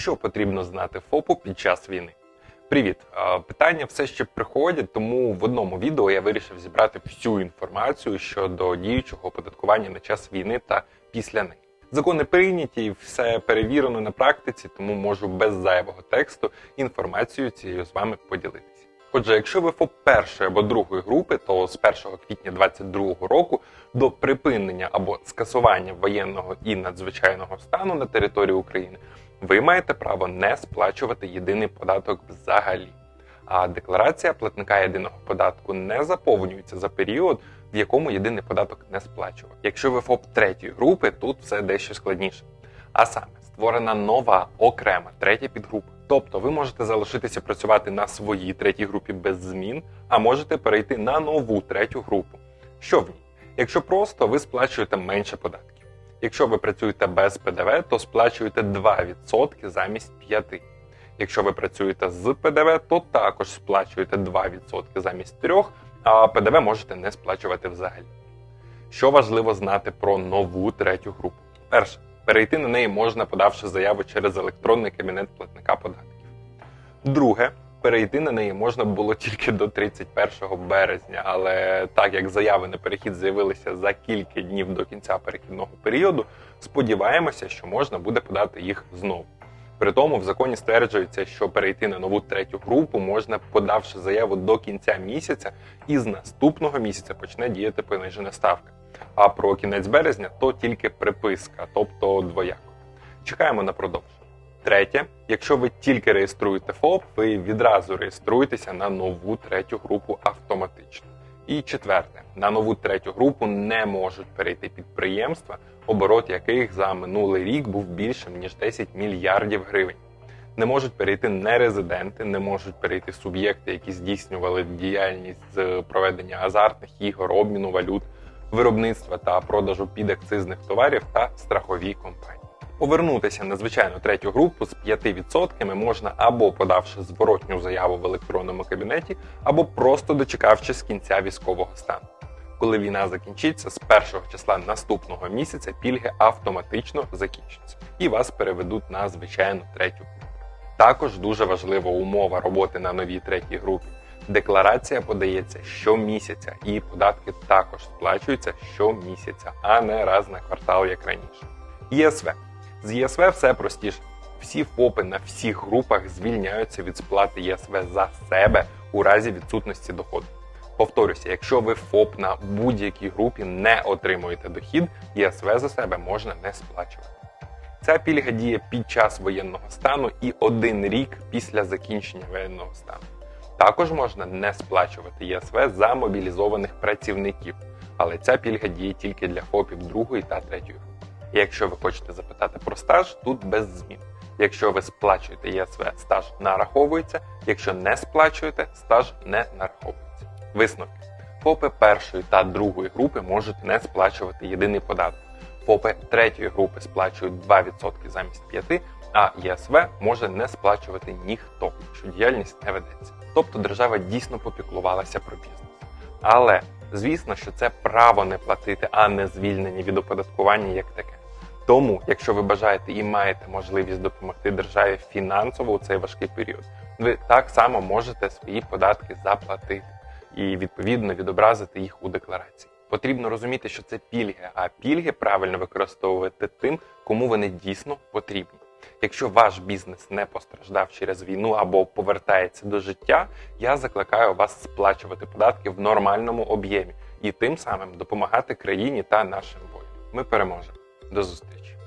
що потрібно знати ФОПу під час війни? Привіт! Питання все ще приходять, тому в одному відео я вирішив зібрати всю інформацію щодо діючого оподаткування на час війни та після неї. Закони прийняті, і все перевірено на практиці, тому можу без зайвого тексту інформацію цією з вами поділитися. Отже, якщо ви ФОП першої або другої групи, то з 1 квітня 2022 року до припинення або скасування воєнного і надзвичайного стану на території України ви маєте право не сплачувати єдиний податок взагалі. А декларація платника єдиного податку не заповнюється за період, в якому єдиний податок не сплачував. Якщо ви ФОП третьої групи, тут все дещо складніше. А саме створена нова окрема третя підгрупа. Тобто ви можете залишитися працювати на своїй третій групі без змін, а можете перейти на нову третю групу. Що в ній? Якщо просто ви сплачуєте менше податків. Якщо ви працюєте без ПДВ, то сплачуєте 2% замість 5%. Якщо ви працюєте з ПДВ, то також сплачуєте 2% замість 3%, а ПДВ можете не сплачувати взагалі. Що важливо знати про нову третю групу? Перше, перейти на неї можна, подавши заяву через електронний кабінет платника податків. Друге, перейти на неї можна було тільки до 31 березня, але так як заяви на перехід з'явилися за кілька днів до кінця перехідного періоду, сподіваємося, що можна буде подати їх знову. При тому в законі стверджується, що перейти на нову третю групу можна, подавши заяву до кінця місяця, і з наступного місяця почне діяти понижена ставка. А про кінець березня то тільки приписка, тобто двояко. Чекаємо на продовження. Третє, якщо ви тільки реєструєте ФОП, ви відразу реєструєтеся на нову третю групу автоматично. І четверте, на нову третю групу не можуть перейти підприємства, оборот яких за минулий рік був більшим ніж 10 мільярдів гривень. Не можуть перейти нерезиденти, не можуть перейти суб'єкти, які здійснювали діяльність з проведення азартних ігор, обміну валют, виробництва та продажу підакцизних товарів та страхові компанії. Повернутися на звичайну третю групу з 5% можна або подавши зворотню заяву в електронному кабінеті, або просто дочекавшись кінця військового стану. Коли війна закінчиться, з першого числа наступного місяця пільги автоматично закінчаться і вас переведуть на звичайну третю групу. Також дуже важлива умова роботи на новій третій групі. Декларація подається щомісяця, і податки також сплачуються щомісяця, а не раз на квартал, як раніше. ЄСВ з ЄСВ все простіше. Всі ФОПи на всіх групах звільняються від сплати ЄСВ за себе у разі відсутності доходу. Повторюся, якщо ви ФОП на будь-якій групі не отримуєте дохід, ЄСВ за себе можна не сплачувати. Ця пільга діє під час воєнного стану і один рік після закінчення воєнного стану. Також можна не сплачувати ЄСВ за мобілізованих працівників, але ця пільга діє тільки для ФОПів другої та третьої якщо ви хочете запитати про стаж, тут без змін. Якщо ви сплачуєте ЄСВ, стаж нараховується, якщо не сплачуєте, стаж не нараховується. Висновки. ФОПи першої та другої групи можуть не сплачувати єдиний податок. ФОПи третьої групи сплачують 2% замість 5%, а ЄСВ може не сплачувати ніхто, якщо діяльність не ведеться. Тобто держава дійсно попіклувалася про бізнес. Але звісно, що це право не платити, а не звільнення від оподаткування як таке. Тому, якщо ви бажаєте і маєте можливість допомогти державі фінансово у цей важкий період, ви так само можете свої податки заплатити і відповідно відобразити їх у декларації. Потрібно розуміти, що це пільги, а пільги правильно використовувати тим, кому вони дійсно потрібні. Якщо ваш бізнес не постраждав через війну або повертається до життя, я закликаю вас сплачувати податки в нормальному об'ємі і тим самим допомагати країні та нашим воїнам. Ми переможемо. До зустрічі!